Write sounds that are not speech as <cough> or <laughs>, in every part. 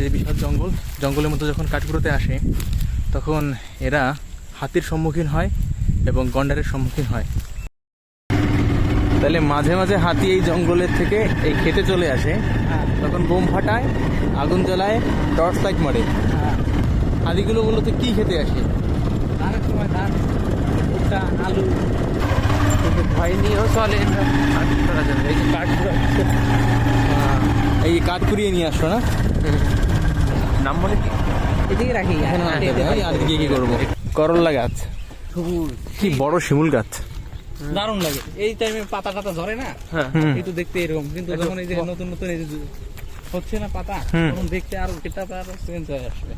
এই বিশাল জঙ্গল জঙ্গলের মধ্যে যখন কাঠগুঁড়োতে আসে তখন এরা হাতির সম্মুখীন হয় এবং গন্ডারের সম্মুখীন হয়। তাহলে মাঝে মাঝে হাতি এই জঙ্গলের থেকে এই খেতে চলে আসে। তখন বোম ফাটায় আগুন জ্বালায় টর্চ লাইট মারে। হাতিগুলো মূলত কি খেতে আসে? সময় ধান ভুট্টা আলু। ভয় নিয়েও চলে এই কাঠ এই কাঠ কুড়িয়ে নিয়ে আসছো না? নাম মনে কি? এদিকে রাখি এখানে খেতে আর কি কি করব? করল্লা গাছ। কি বড় শিমুল গাছ। দারুণ লাগে। এই টাইমে পাতা টাতা ধরে না? হুম। এই তো দেখতে এরকম। কিন্তু যখন এই যে নতুন নতুন এই হচ্ছে না পাতা তখন দেখতে আরও চেঞ্জ হয়ে আসবে।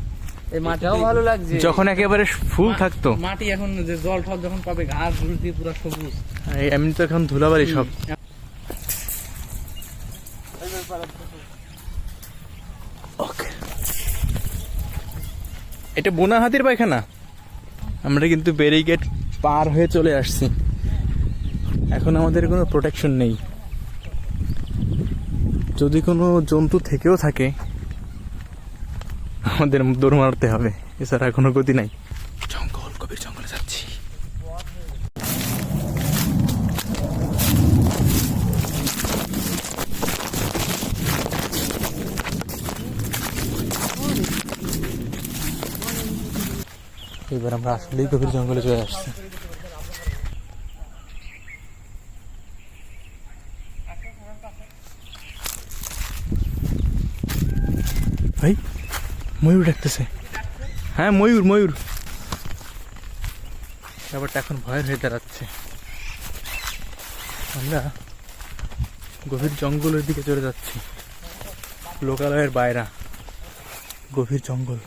এই মাটিটাও ভালো লাগছে। যখন একেবারে ফুল থাকতো। মাটি এখন যে জল টল যখন পাবে ঘাস ঘুষ দিয়ে পুরো সবুজ। এমনি তো এখন ধুলাবাড়ি সব। এটা বোনা হাতির পায়খানা? আমরা কিন্তু ব্যারিকেড পার হয়ে চলে আসছি। এখন আমাদের কোনো প্রোটেকশন নেই। যদি কোনো জন্তু থেকেও থাকে, আমাদের দৌড় মারতে হবে। এছাড়া কোনো গতি নাই। জঙ্গল কবির জঙ্গলে যাচ্ছি এবার আমরা আসলেই গভীর জঙ্গলে চলে আসছি। ভাই ময়ূর ডাকতেছে। হ্যাঁ ময়ূর ময়ূর। ব্যাপারটা এখন ভয়ের হয়ে দাঁড়াচ্ছে। আমরা গভীর জঙ্গলের দিকে চলে যাচ্ছি। লোকালয়ের বাইরা। গভীর জঙ্গল।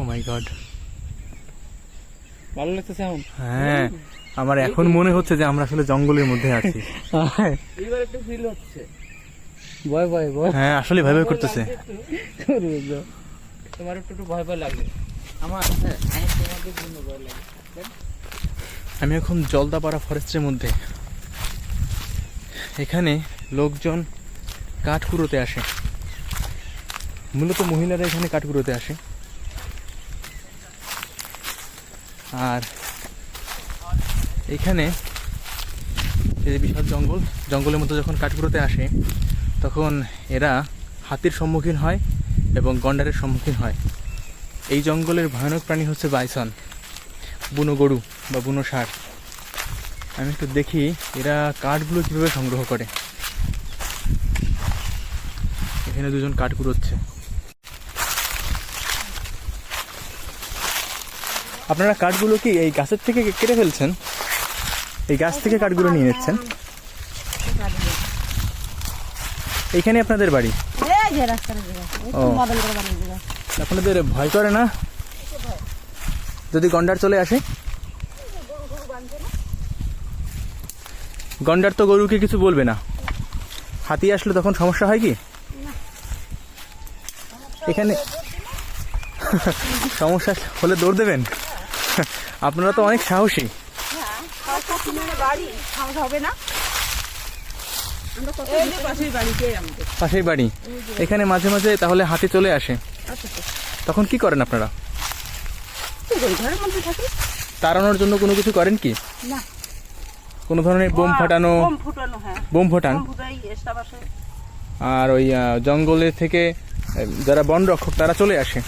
ও মাই গড ভালো লাগতেছে এখন হ্যাঁ আমার এখন মনে হচ্ছে যে আমরা আসলে জঙ্গলের মধ্যে আছি। <laughs> এবার একটু ফিল হচ্ছে। ভয় ভয় ভয়। হ্যাঁ আসলে ভয় ভয় করতেছে। <laughs> তোমার একটু একটু ভয় ভয় লাগে। আমার হ্যাঁ তোমাদের জন্য ভয় লাগে। আমি এখন জলদাপাড়া ফরেস্টের মধ্যে। এখানে লোকজন কাঠ কুড়োতে আসে। মূলত মহিলারা এখানে কাঠ কুড়োতে আসে। আর এখানে এই যে বিশাল জঙ্গল, জঙ্গলের মধ্যে যখন কাঠ কুড়োতে আসে, তখন এরা হাতির সম্মুখীন হয় এবং গন্ডারের সম্মুখীন হয়। এই জঙ্গলের ভয়ানক প্রাণী হচ্ছে বাইসন, বুনো গরু বা বুনো ষাঁড়। আমি একটু দেখি এরা কাঠগুলো কীভাবে সংগ্রহ করে। এখানে দুজন কাঠ কুড়োচ্ছে আপনারা কাঠগুলো কি এই গাছের থেকে কেটে ফেলছেন? এই গাছ থেকে কাঠগুলো নিয়ে নিচ্ছেন? এইখানে আপনাদের বাড়ি? ও। আপনাদের ভয় করে না? যদি গন্ডার চলে আসে? গন্ডার তো গরুকে কিছু বলবে না। হাতি আসলে তখন সমস্যা হয় কি? এখানে <laughs> সমস্যা হলে দৌড় দেবেন? আপনারা তো অনেক সাহসী। পাশের বাড়ি। এখানে মাঝে মাঝে তাহলে হাতি চলে আসে। তখন কি করেন আপনারা? তাড়ানোর জন্য কোনো কিছু করেন কি? কোনো ধরনের বোম ফাটানো? ফুটানো হ্যাঁ। বোম ফাটান? আর ওই জঙ্গলের থেকে যারা বন রক্ষক তারা চলে আসে।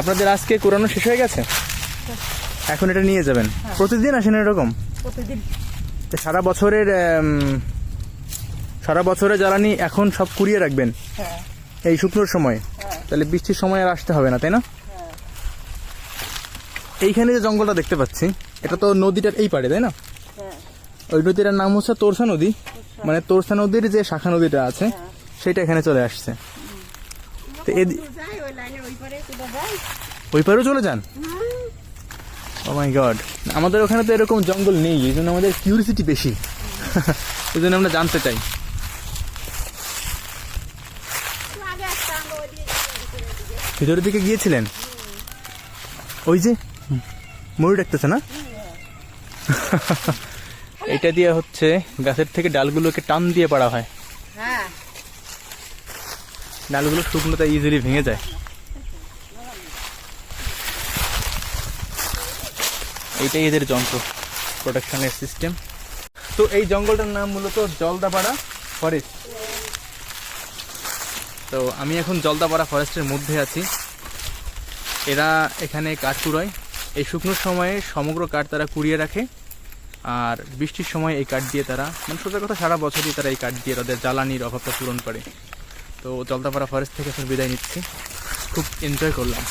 আপনাদের আজকে কোরানো শেষ হয়ে গেছে? এখন এটা নিয়ে যাবেন। প্রতিদিন আসেন এরকম? প্রতিদিন। সারা বছরের সারা বছরে জ্বালানি এখন সব কুড়িয়ে রাখবেন? হ্যাঁ। এই শুকনোর সময়? তাহলে বৃষ্টির সময় আর আসতে হবে না তাই না? এইখানে যে জঙ্গলটা দেখতে পাচ্ছি এটা তো নদীটার এই পাড়ে তাই না? হ্যাঁ। ওই নদীটার নাম হচ্ছে তোরসা নদী। মানে তোরসা নদীর যে শাখা নদীটা আছে সেটা এখানে চলে আসছে। তো ওই পারেও চলে যান? ও মাই গড আমাদের ওখানে তো এরকম জঙ্গল নেই এই জন্য আমাদের কিউরিসিটি বেশি। <laughs> এই জন্য আমরা জানতে চাই। ভিতরের দিকে গিয়েছিলেন? ওই যে ময়ূর ডাকতেছে না? <laughs> এটা দিয়ে হচ্ছে গাছের থেকে ডালগুলোকে টান দিয়ে পাড়া হয়। হ্যাঁ। ডালগুলো শুকনোতে ইজিলি ভেঙে যায়। এইটাই এদের যন্ত্র প্রোটেকশনের সিস্টেম তো এই জঙ্গলটার নাম মূলত জলদাপাড়া ফরেস্ট তো আমি এখন জলদাপাড়া ফরেস্টের মধ্যে আছি। এরা এখানে কাঠ কুড়ায়। এই শুকনোর সময়ে সমগ্র কাঠ তারা কুড়িয়ে রাখে। আর বৃষ্টির সময় এই কাঠ দিয়ে তারা মানে সোজা কথা সারা বছরই তারা এই কাঠ দিয়ে তাদের জ্বালানির অভাবটা পূরণ করে। তো জলদাপাড়া ফরেস্ট থেকে এখন বিদায় নিচ্ছি। খুব এনজয় করলাম।